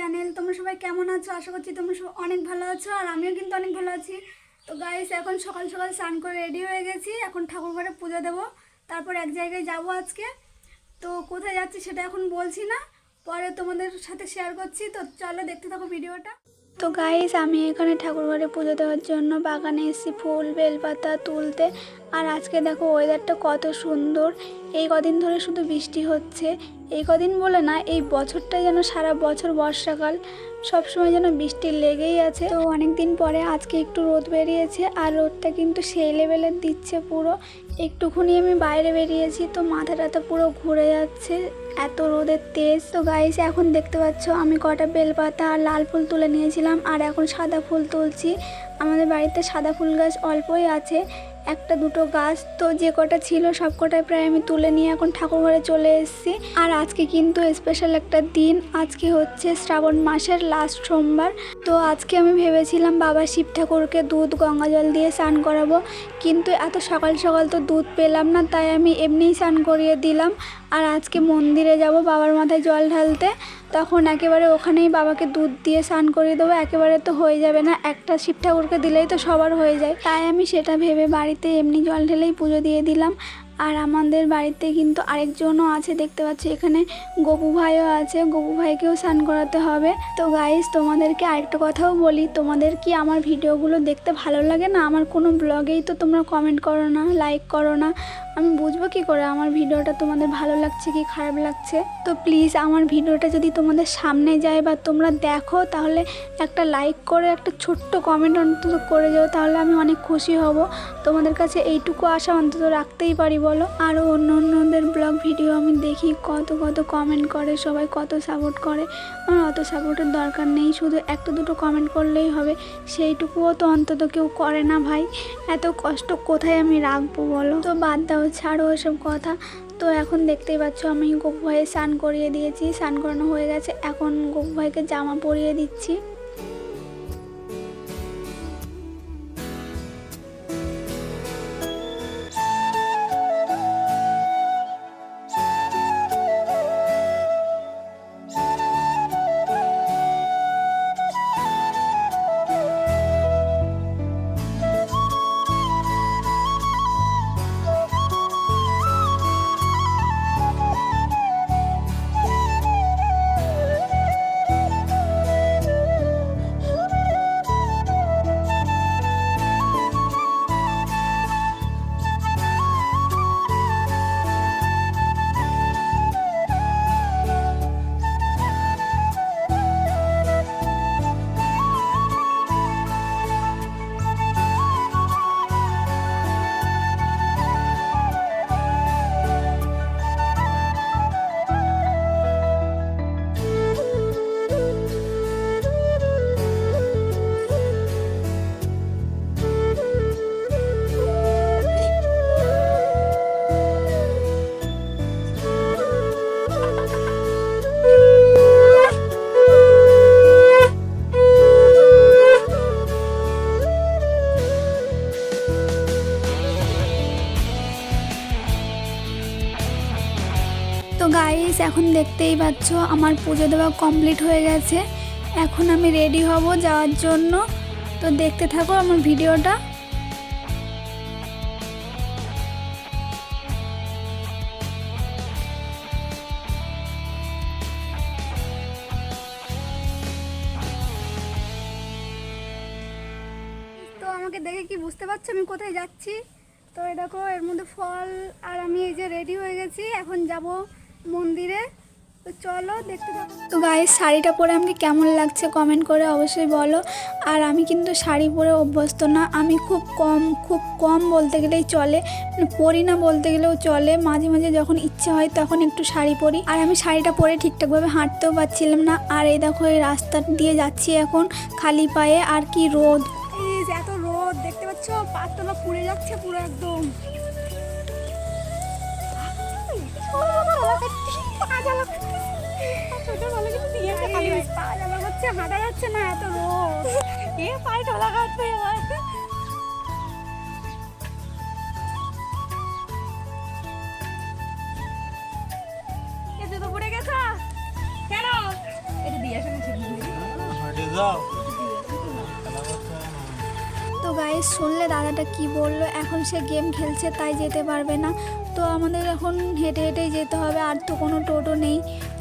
Channel তোমরা সবাই কেমন আছো? আশা করছি তোমরা সব অনেক ভালো আছো, আর আমিও কিন্তু অনেক ভালো আছি। তো গাইস এখন সকাল সকাল স্নান করে রেডি হয়ে গেছি। এখন ঠাকুর ঘরে পুজো দেবো। তারপর এক জায়গায় যাব আজকে। তো কোথায় যাচ্ছি সেটা এখন বলছি না। পরে তোমাদের সাথে শেয়ার করছি। তো চলো দেখতে থাকো ভিডিওটা তো গাইস আমি এখানে ঠাকুর ঘরে পুজো দেওয়ার জন্য বাগানে এসেছি ফুল, বেলপাতা তুলতে। আর আজকে দেখো ওয়েদারটা কত সুন্দর। এই কদিন ধরে শুধু বৃষ্টি হচ্ছে। এই কদিন বলে না, এই বছরটা যেন সারা বছর বর্ষাকাল। সবসময় যেন বৃষ্টি লেগেই আছে। তো অনেক দিন পরে আজকে একটু রোদ বেরিয়েছে, আর রোদটা কিন্তু সেই লেভেলের দিচ্ছে পুরো। একটুখানি আমি বাইরে বেরিয়েছি তো মাথা টাথা পুরো ঘুরে যাচ্ছে। এত রোদের তেজ। তো গাইস এখন দেখতে পাচ্ছ আমি কটা বেলপাতা আর লাল ফুল তুলে নিয়েছিলাম আর এখন সাদা ফুল তুলছি। আমাদের বাড়িতে সাদা ফুল গাছ অল্পই আছে, একটা দুটো গাছ। তো যে কটা ছিল সব কটাই প্রায় আমি তুলে নিয়ে এখন ঠাকুর ঘরে চলে এসেছি। আর আজকে কিন্তু স্পেশাল একটা দিন। আজকে হচ্ছে শ্রাবণ মাসের লাস্ট সোমবার। তো আজকে আমি ভেবেছিলাম বাবা শিব ঠাকুরকে দুধ, গঙ্গা জল দিয়ে স্নান করাবো। কিন্তু এত সকাল সকাল তো দুধ পেলাম না, তাই আমি এমনিই স্নান করিয়ে দিলাম। আর আজকে মন্দিরে যাব, বাবার মাথায় জল ঢালতে। তখন একেবারে ওখানেই বাবাকে দুধ দিয়ে স্নান করিয়ে দেবো। একেবারে তো হয়ে যাবে না, একটা শিব ঠাকুরকে দিলেই তো সবার হয়ে যায়। তাই আমি সেটা ভেবে বাড়িতে এমনি জল ঢেলেই পুজো দিয়ে দিলাম। আর আমাদের বাড়িতে কিন্তু আরেকজনও আছে, দেখতে পাচ্ছি এখানে গপু ভাইও আছে, গপু ভাইকেও স্নান করাতে হবে। তো গাইজ তোমাদেরকে আরেকটা কথাও বলি, তোমাদের কি আমার ভিডিওগুলো দেখতে ভালো লাগে না? আমার কোনো ব্লগেই তো তোমরা কমেন্ট করো না লাইক করো না। আমি বুঝব কি করে? আমার ভিডিওটা তোমাদের ভালো লাগছে কি খারাপ লাগছে? তো প্লিজ আমার ভিডিওটা যদি তোমাদের সামনে যায় বা তোমরা দেখো, তাহলে একটা লাইক করে, একটা ছোট্ট কমেন্ট অন্তত করে যাও, তাহলে আমি অনেক খুশি হব। তোমাদের কাছে এইটুকু আশা অন্তত রাখতেই পারি, বলো। আরও অন্য অন্যদের ব্লগ ভিডিও আমি দেখি, কত কত কমেন্ট করে, সবাই কত সাপোর্ট করে। আমার অত সাপোর্টের দরকার নেই, শুধু একটা দুটো কমেন্ট করলেই হবে। সেইটুকুও তো অন্তত কেউ করে না ভাই। এত কষ্ট কোথায় আমি রাখব, বলো? তো বাদ দাও ছাড়ো এসব কথা। তো এখন দেখতেই পাচ্ছ আমি গপু ভাইয়ের স্নান করিয়ে দিয়েছি। স্নান করানো হয়ে গেছে। এখন গপু ভাইকে জামা পরিয়ে দিচ্ছি। এখন দেখতেই পাচ্ছ আমার পুজো দেওয়া কমপ্লিট হয়ে গেছে। এখন আমি রেডি হব যাওয়ার জন্য। তো দেখতে থাকো আমার ভিডিওটা। আমাকে দেখে কি বুঝতে পারছ? আমি কোথায় যাচ্ছি? তো এই দেখো, এর মধ্যে ফল আর আমি এই যে রেডি হয়ে গেছি। এখন যাব মন্দিরে। তো চলো দেখতে থাকো। তো গায়ের শাড়িটা পরে আমাকে কেমন লাগছে কমেন্ট করে অবশ্যই বলো। আর আমি কিন্তু শাড়ি পরে অভ্যস্ত না। আমি খুব কম খুব কম বলতে গেলেই চলে। মানে পরি না বলতে গেলেও চলে। মাঝে মাঝে যখন ইচ্ছে হয় তখন একটু শাড়ি পরি। আর আমি শাড়িটা পরে ঠিকঠাকভাবে হাঁটতেও পারছিলাম না। আর এই দেখো, এই রাস্তা দিয়ে যাচ্ছি এখন খালি পায়ে। আর কি রোদ। এত রোদ, দেখতে পাচ্ছ? পাতলা পুড়ে যাচ্ছে পুরো একদম। হাঁটা যাচ্ছে না এত কেন হেঁটে শুনলে দাদাটা কি বলল? এখন সে গেম খেলছে, তাই যেতে পারবে না। তো আমাদের এখন হেঁটে হেঁটেই যেতে হবে, আর তো কোনো টোটো নেই।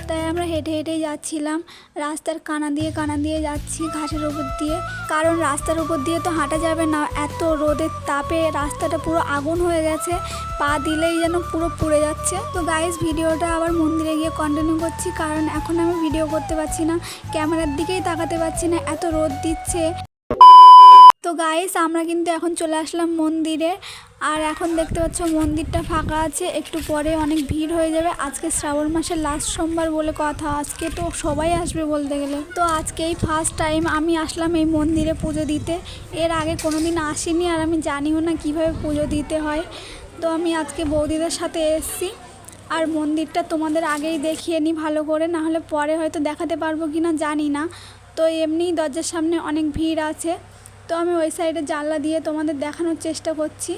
তাই আমরা হেঁটে হেঁটেই যাচ্ছিলাম। রাস্তার কানা দিয়ে কানা দিয়ে যাচ্ছি ঘাসের উপর দিয়ে। কারণ রাস্তার উপর দিয়ে তো হাঁটা যাবে না। এত রোদের তাপে রাস্তাটা পুরো আগুন হয়ে গেছে। পা দিলেই যেন পুরো পুড়ে যাচ্ছে। তো গাইস ভিডিওটা আবার মন্দিরে গিয়ে কন্টিনিউ করছি। কারণ এখন আমি ভিডিও করতে পারছি না। ক্যামেরার দিকেই তাকাতে পারছি না। এত রোদ দিচ্ছে। তো গাইস আমরা কিন্তু এখন চলে আসলাম মন্দিরে। আর এখন দেখতে পাচ্ছ মন্দিরটা ফাঁকা আছে, একটু পরে অনেক ভিড় হয়ে যাবে। আজকে শ্রাবণ মাসের লাস্ট সোমবার বলে কথা, আজকে তো সবাই আসবে বলতে গেলে। তো আজকে এই ফার্স্ট টাইম আমি আসলাম এই মন্দিরে পুজো দিতে। এর আগে কোনো দিন আসিনি আর আমি জানিও না কীভাবে পুজো দিতে হয়। তো আমি আজকে বৌদিদের সাথে এসেছি। আর মন্দিরটা তোমাদের আগেই দেখিয়ে নিই ভালো করে না হলে পরে হয়তো দেখাতে পারব কি না জানি না। তো এমনিই দরজার সামনে অনেক ভিড় আছে। তো আমি ওই সাইডে জানলা দিয়ে তোমাদের দেখানোর চেষ্টা করছি।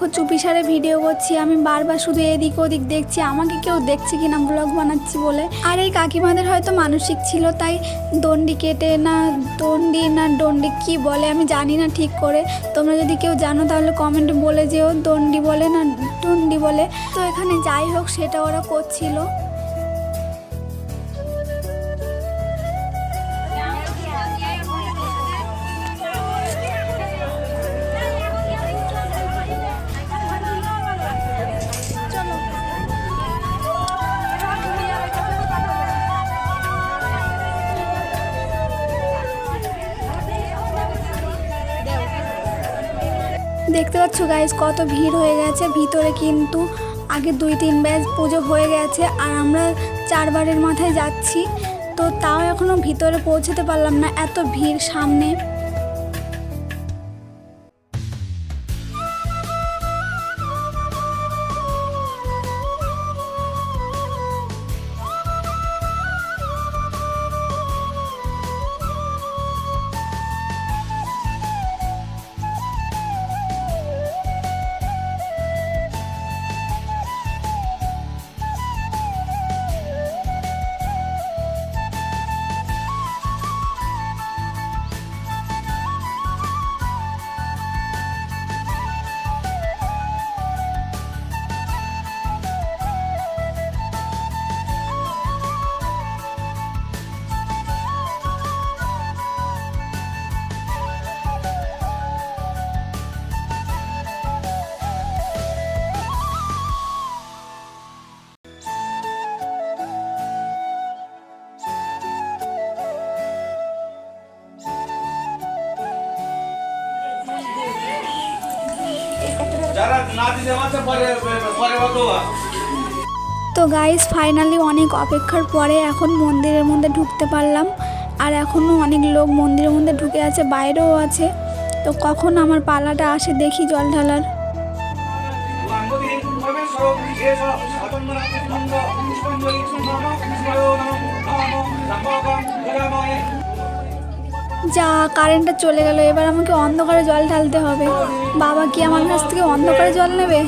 দেখো চুপিসারে ভিডিও করছি, আমি বারবার শুধু এদিক ওদিক দেখছি, আমাকে কেউ দেখছে কিনা ব্লগ বানাচ্ছি বলে। আর এই কাকিমাদের হয়তো মানসিক ছিল, তাই দণ্ডি কেটে না, দণ্ডি না দণ্ডি কি বলে আমি জানি না ঠিক করে। তোমরা যদি কেউ জানো, তাহলে কমেন্টে বলে যেও, দণ্ডি বলে না দণ্ডি বলে। তো এখানে যাই হোক, সেটা ওরা করছিল। দেখতে পাচ্ছ গাইজ কত ভিড় হয়ে গেছে। ভিতরে কিন্তু আগে দুই, তিন ব্যাচ পুজো হয়ে গেছে, আর আমরা চারবারের মাথায় যাচ্ছি। তো তাও এখনও ভিতরে পৌঁছতে পারলাম না, এত ভিড় সামনে। তো গাইস ফাইনালি অনেক অপেক্ষার পরে এখন মন্দিরের মধ্যে ঢুকতে পারলাম আর এখনও অনেক লোক মন্দিরের মধ্যে ঢুকে আছে বাইরেও আছে তো কখন আমার পালাটা আসে দেখি জল ঢালার যা কারেন্টটা চলে গেল, এবার আমাকে অন্ধকারে জল ঢালতে হবে। বাবা কি আমার কাছ থেকে অন্ধকারে জল নেবে?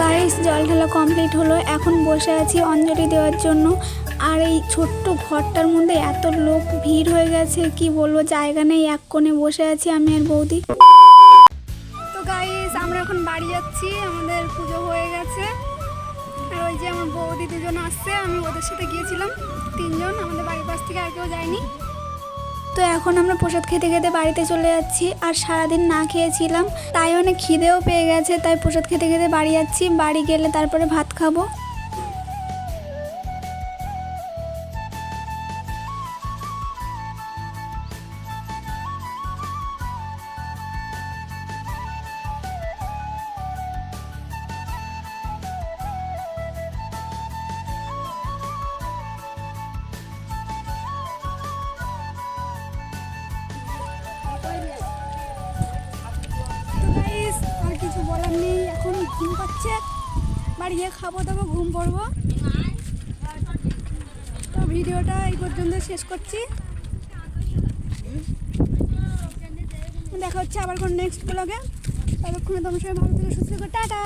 গাইস, জল ঢালা কমপ্লিট হলো। এখন বসে আছি অঞ্জলি দেওয়ার জন্য। আর এই ছোট্ট ঘরটার মধ্যে এত লোক, ভিড় হয়ে গেছে, কি বলব, জায়গা নেই, এক কোণে বসে আছি আমি আর বৌদি। তো গাইস, আমরা এখন বাড়ি যাচ্ছি, আমাদের পুজো হয়ে গেছে। আর ওই যে আমার বৌদি দুজন আসছে, আমি ওদের সাথে গিয়েছিলাম, তিনজন, আমাদের বাড়ির পাশ থেকে আর কেউ যায়নি। তো এখন আমরা প্রসাদ খেতে খেতে বাড়িতে চলে যাচ্ছি আর সারাদিন না খেয়েছিলাম, তাই অনেক খিদেও পেয়ে গেছে, তাই প্রসাদ খেতে খেতে বাড়ি যাচ্ছি, বাড়ি গেলে তারপরে ভাত খাব। পাচ্ছে বাড়ি গিয়ে খাব দাবো ঘুম পড়ব। তো ভিডিওটা এই পর্যন্ত শেষ করছি। দেখা হচ্ছে আবার কোনো নেক্সট ব্লগে ততক্ষণে তোমার সবাই ভালো থেকে, সুস্থ টাটা!